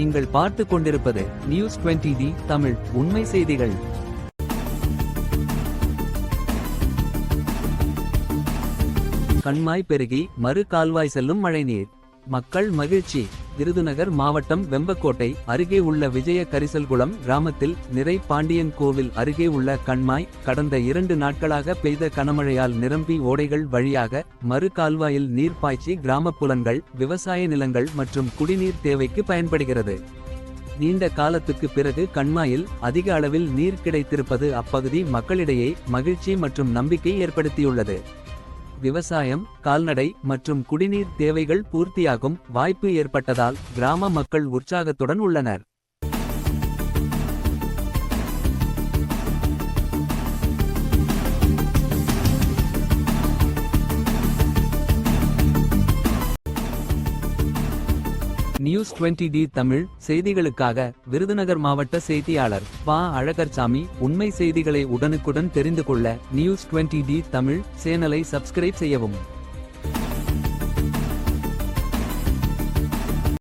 நீங்கள் பார்த்து கொண்டிருப்பது நியூஸ் 20 டி தமிழ் உண்மை செய்திகள். கண்மாய் பெருகி மறு கால்வாய் செல்லும் மழைநீர். மக்கள் மகிழ்ச்சி. விருதுநகர் மாவட்டம் வெம்பக்கோட்டை அருகே உள்ள விஜய கரிசல்குளம் கிராமத்தில் நிறை பாண்டியன் கோவில் அருகே உள்ள கண்மாய் கடந்த இரண்டு நாட்களாக பெய்த கனமழையால் நிரம்பி ஓடைகள் வழியாக மறு கால்வாயில் நீர் பாய்ச்சி கிராமப் புலன்கள் விவசாய நிலங்கள் மற்றும் குடிநீர் தேவைக்கு பயன்படுகிறது. நீண்ட காலத்துக்கு பிறகு கண்மாயில் அதிக அளவில் நீர் கிடைத்திருப்பது அப்பகுதி மக்களிடையே மகிழ்ச்சி மற்றும் நம்பிக்கை ஏற்படுத்தியுள்ளது. விவசாயம் கால்நடை மற்றும் குடிநீர் தேவைகள் பூர்த்தியாகும் வாய்ப்பு ஏற்பட்டதால் கிராம மக்கள் உற்சாகத்துடன் உள்ளனர். நியூஸ் 20 டி தமிழ் செய்திகளுக்காக விருதுநகர் மாவட்ட செய்தியாளர் பா. அழகர்சாமி உண்மை செய்திகளை உடனுக்குடன் தெரிந்து கொள்ள நியூஸ் 20 டி தமிழ் சேனலை சப்ஸ்கிரைப் செய்யவும்.